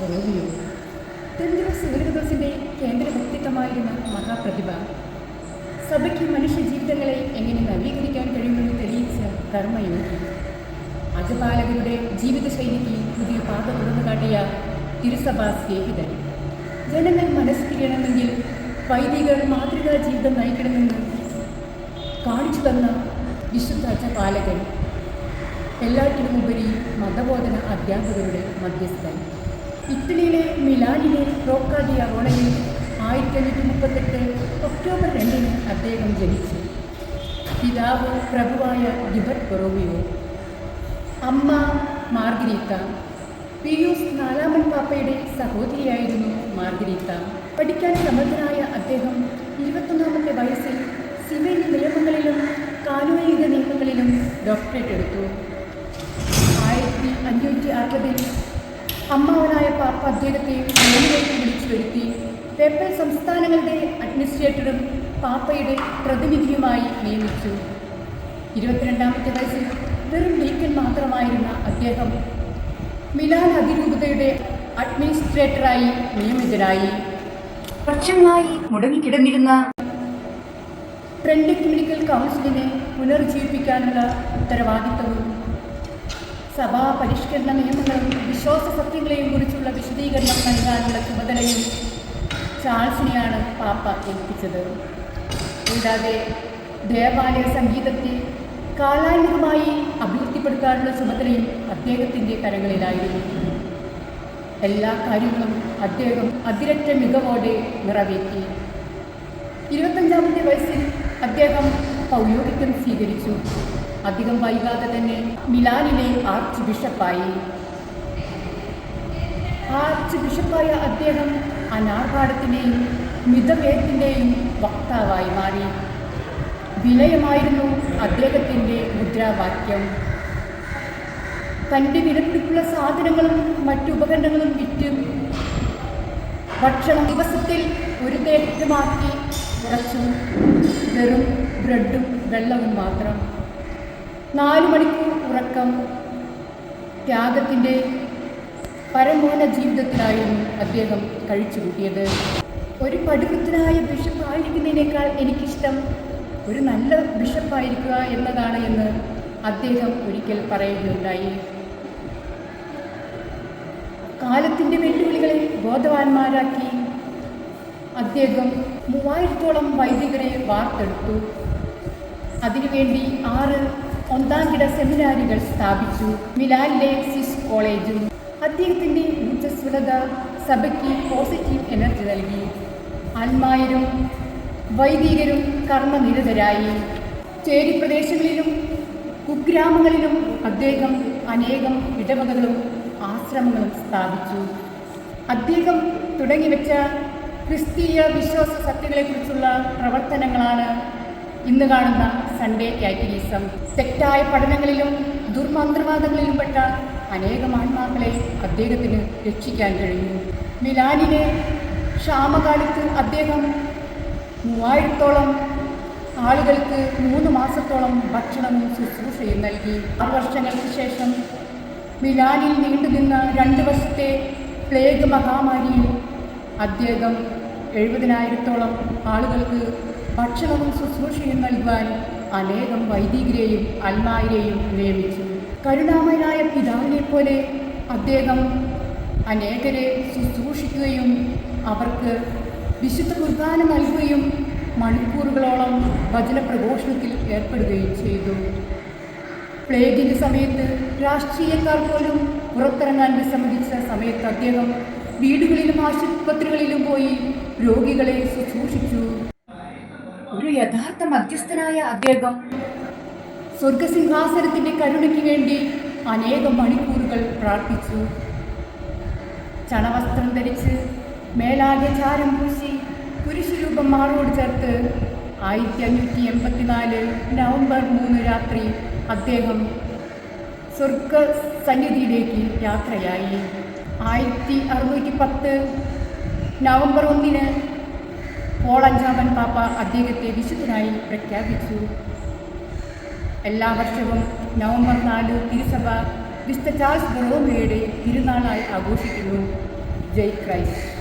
Romeo Telugu സൂര്യദോസിന്റെ കേന്ദ്ര വ്യക്തിത്വമായിരുന്ന മഹാപ്രതിഭ സഭയ്ക്ക് മനുഷ്യ ജീവിതങ്ങളെ എങ്ങനെ നവീകരിക്കാൻ കഴിയുമെന്ന് തെളിയിച്ച കർമ്മയോഗി അജപാലകരുടെ ജീവിതശൈലിക്ക് പുതിയ പാത തുറന്നു കാട്ടിയ തിരുസഭാ സ്നേഹിതൻ. ജനങ്ങൾ മനസ്സിലാക്കണമെങ്കിൽ വൈദികർ മാതൃകാ ജീവിതം നയിക്കണമെന്ന് കാണിച്ചു തന്ന വിശുദ്ധ അജപാലകൻ എല്ലാറ്റിനുമുപരി മതബോധന അധ്യാപകരുടെ മധ്യസ്ഥൻ. ഇറ്റലിയിലെ മിലാനിലെ റോക്കാഡിയ അറോണയിൽ ആയിരത്തി അഞ്ഞൂറ്റി മുപ്പത്തെട്ട് ഒക്ടോബർ രണ്ടിന് അദ്ദേഹം ജനിച്ചു. പിതാവ് പ്രഭുവായ ലിബർട്ട് ബൊറോവിയോ അമ്മ മാർഗരീത്ത പിയൂസ് നാലാമൻ പാപ്പയുടെ സഹോദരിയായിരുന്നു മാർഗരീത്ത പഠിക്കാൻ സമർത്ഥനായ അദ്ദേഹം ഇരുപത്തൊന്നാമത്തെ വയസ്സിൽ സിവിൽ നിയമങ്ങളിലും കാനൂനിക നിയമങ്ങളിലും ഡോക്ടറേറ്റ് എടുത്തു. ആയിരത്തി അഞ്ഞൂറ്റി അറുപതിൽ അമ്മാവനായ പാപ്പ അദ്ദേഹത്തെ റോമിലേക്ക് വിളിച്ചു വരുത്തി. പേപ്പൽ സംസ്ഥാനങ്ങളുടെ അഡ്മിനിസ്ട്രേറ്ററും പാപ്പയുടെ പ്രതിനിധിയുമായി നിയമിച്ചു. ഇരുപത്തിരണ്ടാമത്തെ വയസ്സിൽ വെറും ഡീക്കൻ മാത്രമായിരുന്ന അദ്ദേഹം മിലാൻ അതിരൂപതയുടെ അഡ്മിനിസ്ട്രേറ്ററായി നിയമിതരായി. വർഷങ്ങളായി മുടങ്ങിക്കിടന്നിരുന്ന ട്രെൻഡിക് മെഡിക്കൽ കൗൺസിലിനെ പുനർജീവിപ്പിക്കാനുള്ള ഉത്തരവാദിത്തവും സഭാ പരിഷ്കരണ നിയമങ്ങളും വിശ്വാസ സത്യങ്ങളെയും കുറിച്ചുള്ള വിശദീകരണം നൽകാനുള്ള ചുമതലയും ചാൾസിനെയാണ് പാപ്പ ഏൽപ്പിച്ചത്. കൂടാതെ ദേവാലയ സംഗീതത്തെ കാലാനുഗമായി അഭിവൃദ്ധിപ്പെടുത്താനുള്ള ചുമതലയും അദ്ദേഹത്തിന്റെ കരങ്ങളിലായിരുന്നു. എല്ലാ കാര്യങ്ങളും അദ്ദേഹം അതിരറ്റ മികവോടെ നിറവേറ്റി. ഇരുപത്തഞ്ചാമത്തെ വയസ്സിൽ അദ്ദേഹം പൗരോഹിത്യം സ്വീകരിച്ചു. അധികം വൈകാതെ തന്നെ മിലാനിലെ ആർച്ച് ബിഷപ്പായി. ആർച്ച് ബിഷപ്പായ അദ്ദേഹം അനാർഭാടത്തിന്റെയും മിതവേദത്തിന്റെയും വക്താവായി മാറി. വിനയമായിരുന്നു അദ്ദേഹത്തിന്റെ മുദ്രാവാക്യം. തന്റെ വിലപിടിപ്പുള്ള സാധനങ്ങളും മറ്റു ഉപകരണങ്ങളും വിറ്റ് ഭക്ഷണം ദിവസത്തിൽ ഒരു നേരത്തെ മാറ്റി കുറച്ചും വെറും ബ്രെഡും വെള്ളവും മാത്രം. നാല് മണിക്കൂർ ഉറക്കം ത്യാഗത്തിന്റെ പരമോന ജീവിതത്തിലായിരുന്നു അദ്ദേഹം കഴിച്ചു കൂട്ടിയത് ഒരു പടുവൃത്തനായ ബിഷപ്പായിരിക്കുന്നതിനേക്കാൾ എനിക്കിഷ്ടം ഒരു നല്ല ബിഷപ്പായിരിക്കുക എന്നതാണ് എന്ന് അദ്ദേഹം ഒരിക്കൽ പറയുകയുണ്ടായി. കാലത്തിന്റെ വെല്ലുവിളികളെ ബോധവാന്മാരാക്കി അദ്ദേഹം മൂവായിരത്തോളം വൈദികരെ വാർത്തെടുത്തു. അതിനുവേണ്ടി ആറ് ഒന്നാംകിട സെമിനാരുകൾ സ്ഥാപിച്ചു. മിലാനിലെ സിസ് കോളേജും അദ്ദേഹത്തിന്റെ ഊർജസ്വലത സഭയ്ക്ക് പോസിറ്റീവ് എനർജി നൽകി. ആത്മായരും വൈദികരും കർമ്മനിരതരായി. ചേരി പ്രദേശങ്ങളിലും കുഗ്രാമങ്ങളിലും അദ്ദേഹം അനേകം ഇടവകകളും ആശ്രമങ്ങളും സ്ഥാപിച്ചു. അദ്ദേഹം തുടങ്ങിവെച്ച ക്രിസ്തീയ വിശ്വാസ സത്യങ്ങളെക്കുറിച്ചുള്ള പ്രവർത്തനങ്ങളാണ് ഇന്ന് കാണുന്ന സൺഡേ ക്യാറ്റലിസം തെറ്റായ പഠനങ്ങളിലും ദുർമന്ത്രവാദങ്ങളിലും പെട്ട അനേകം ആത്മാക്കളെ അദ്ദേഹത്തിന് രക്ഷിക്കാൻ കഴിഞ്ഞു. മിലാനിലെ ക്ഷാമകാലത്ത് അദ്ദേഹം മൂവായിരത്തോളം ആളുകൾക്ക് മൂന്ന് മാസത്തോളം ഭക്ഷണവും ശുശ്രൂഷയും നൽകി. ആറ് വർഷങ്ങൾക്ക് ശേഷം മിലാനിൽ നീണ്ടുനിന്ന രണ്ട് വർഷത്തെ പ്ലേഗ് മഹാമാരിയിൽ അദ്ദേഹം എഴുപതിനായിരത്തോളം ആളുകൾക്ക് ഭക്ഷണവും ശുശ്രൂഷയും നൽകുവാൻ അനേകം വൈദികരെയും അൽമാരെയും നിയമിച്ചു. കരുണാമയനായ പിതാവിനെ പോലെ അദ്ദേഹം അനേകരെ ശുശ്രൂഷിക്കുകയും അവർക്ക് വിശുദ്ധ കുർബാന നൽകുകയും മണിക്കൂറുകളോളം വചന പ്രഘോഷണത്തിൽ ഏർപ്പെടുകയും ചെയ്തു. പ്ലേഗിന്റെ സമയത്ത് രാഷ്ട്രീയക്കാർ പോലും പുറത്തിറങ്ങാൻ വിസമ്മതിച്ച സമയത്ത് അദ്ദേഹം വീടുകളിലും ആശുപത്രികളിലും പോയി രോഗികളെ ശുശ്രൂഷിച്ചു. ഒരു യഥാർത്ഥ മധ്യസ്ഥനായ അദ്ദേഹം സ്വർഗസിംഹാസനത്തിന്റെ കരുണയ്ക്ക് വേണ്ടി അനേകം മണിക്കൂറുകൾ പ്രാർത്ഥിച്ചു. ചണവസ്ത്രം ധരിച്ച് മേലാകെ ചാരം പൂശി കുരിശുരൂപം മാറോട് ചേർത്ത് ആയിരത്തി അഞ്ഞൂറ്റി എൺപത്തിനാല് നവംബർ മൂന്ന് രാത്രി അദ്ദേഹം സ്വർഗ സന്നിധിയിലേക്ക് യാത്രയായി. ആയിരത്തി അറുന്നൂറ്റി പത്ത് നവംബർ ഒന്നിന് പോളഞ്ചാമൻ പാപ്പ അദ്ദേഹത്തെ വിശുദ്ധനായി പ്രഖ്യാപിച്ചു. എല്ലാ വർഷവും നവംബർ നാല് തിരുസഭ വിശുദ്ധ ചാൾസ് ബറോമയുടെ തിരുനാളായി ആഘോഷിക്കുന്നു. ജയ് ക്രൈസ്റ്റ്.